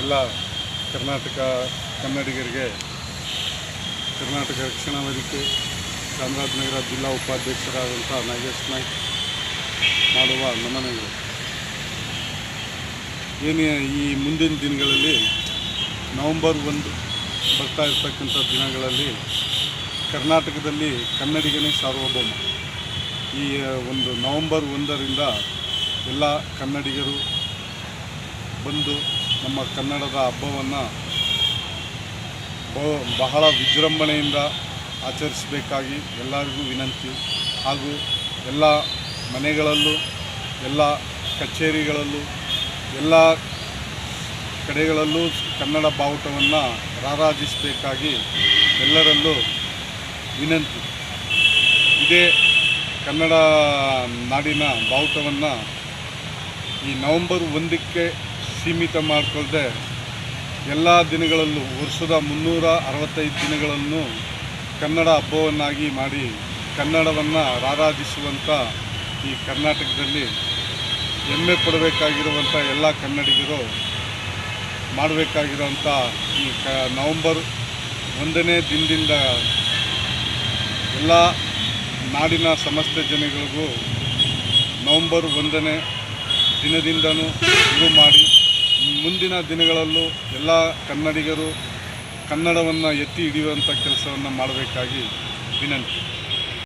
ಎಲ್ಲ ಕರ್ನಾಟಕ ಕನ್ನಡಿಗರಿಗೆ, ಕರ್ನಾಟಕ ರಕ್ಷಣಾ ವೇದಿಕೆ, ಚಾಮರಾಜನಗರ ಜಿಲ್ಲಾ ಉಪಾಧ್ಯಕ್ಷರಾದಂಥ ನಾಗೇಶ್ ನಾಯ್ಕ್ ಮಾಡುವ ನಮನಗಳು. ಏನೇ ಈ ಮುಂದಿನ ದಿನಗಳಲ್ಲಿ ನವಂಬರ್ ಒಂದು ಬರ್ತಾ ಇರ್ತಕ್ಕಂಥ ದಿನಗಳಲ್ಲಿ ಕರ್ನಾಟಕದಲ್ಲಿ ಕನ್ನಡಿಗನೇ ಸಾರ್ವಭೌಮ. ಈ ಒಂದು ನವಂಬರ್ ಒಂದರಿಂದ ಎಲ್ಲ ಕನ್ನಡಿಗರು ಬಂದು ನಮ್ಮ ಕನ್ನಡದ ಹಬ್ಬವನ್ನು ಬಹು ಬಹಳ ವಿಜೃಂಭಣೆಯಿಂದ ಆಚರಿಸಬೇಕಾಗಿ ಎಲ್ಲರಿಗೂ ವಿನಂತಿ. ಹಾಗೂ ಎಲ್ಲ ಮನೆಗಳಲ್ಲೂ, ಎಲ್ಲ ಕಚೇರಿಗಳಲ್ಲೂ, ಎಲ್ಲ ಕಡೆಗಳಲ್ಲೂ ಕನ್ನಡ ಬಾವುಟವನ್ನು ರಾರಾಜಿಸಬೇಕಾಗಿ ಎಲ್ಲರಲ್ಲೂ ವಿನಂತಿ. ಇದೇ ಕನ್ನಡ ನಾಡಿನ ಬಾವುಟವನ್ನು ಈ ನವಂಬರ್ ಒಂದಕ್ಕೆ ಸೀಮಿತ ಮಾಡಿಕೊಳ್ಳದೆ ಎಲ್ಲ ದಿನಗಳಲ್ಲೂ ವರ್ಷದ ಮುನ್ನೂರ ಅರವತ್ತೈದು ದಿನಗಳನ್ನು ಕನ್ನಡ ಹಬ್ಬವನ್ನಾಗಿ ಮಾಡಿ ಕನ್ನಡವನ್ನು ರಾರಾಧಿಸುವಂಥ ಈ ಕರ್ನಾಟಕದಲ್ಲಿ ಹೆಮ್ಮೆ ಪಡಬೇಕಾಗಿರುವಂಥ ಎಲ್ಲ ಕನ್ನಡಿಗರು ಮಾಡಬೇಕಾಗಿರೋಂಥ ಈ ಕ ನವಂಬರ್ ಒಂದನೇ ದಿನದಿಂದ ಎಲ್ಲ ನಾಡಿನ ಸಮಸ್ತ ಜನಗಳಿಗೂ ನವಂಬರ್ ಒಂದನೇ ದಿನದಿಂದನೂ ಶುರು ಮಾಡಿ ಮುಂದಿನ ದಿನಗಳಲ್ಲೂ ಎಲ್ಲ ಕನ್ನಡಿಗರು ಕನ್ನಡವನ್ನು ಎತ್ತಿ ಹಿಡಿಯುವಂಥ ಕೆಲಸವನ್ನು ಮಾಡಬೇಕಾಗಿ ವಿನಂತಿ.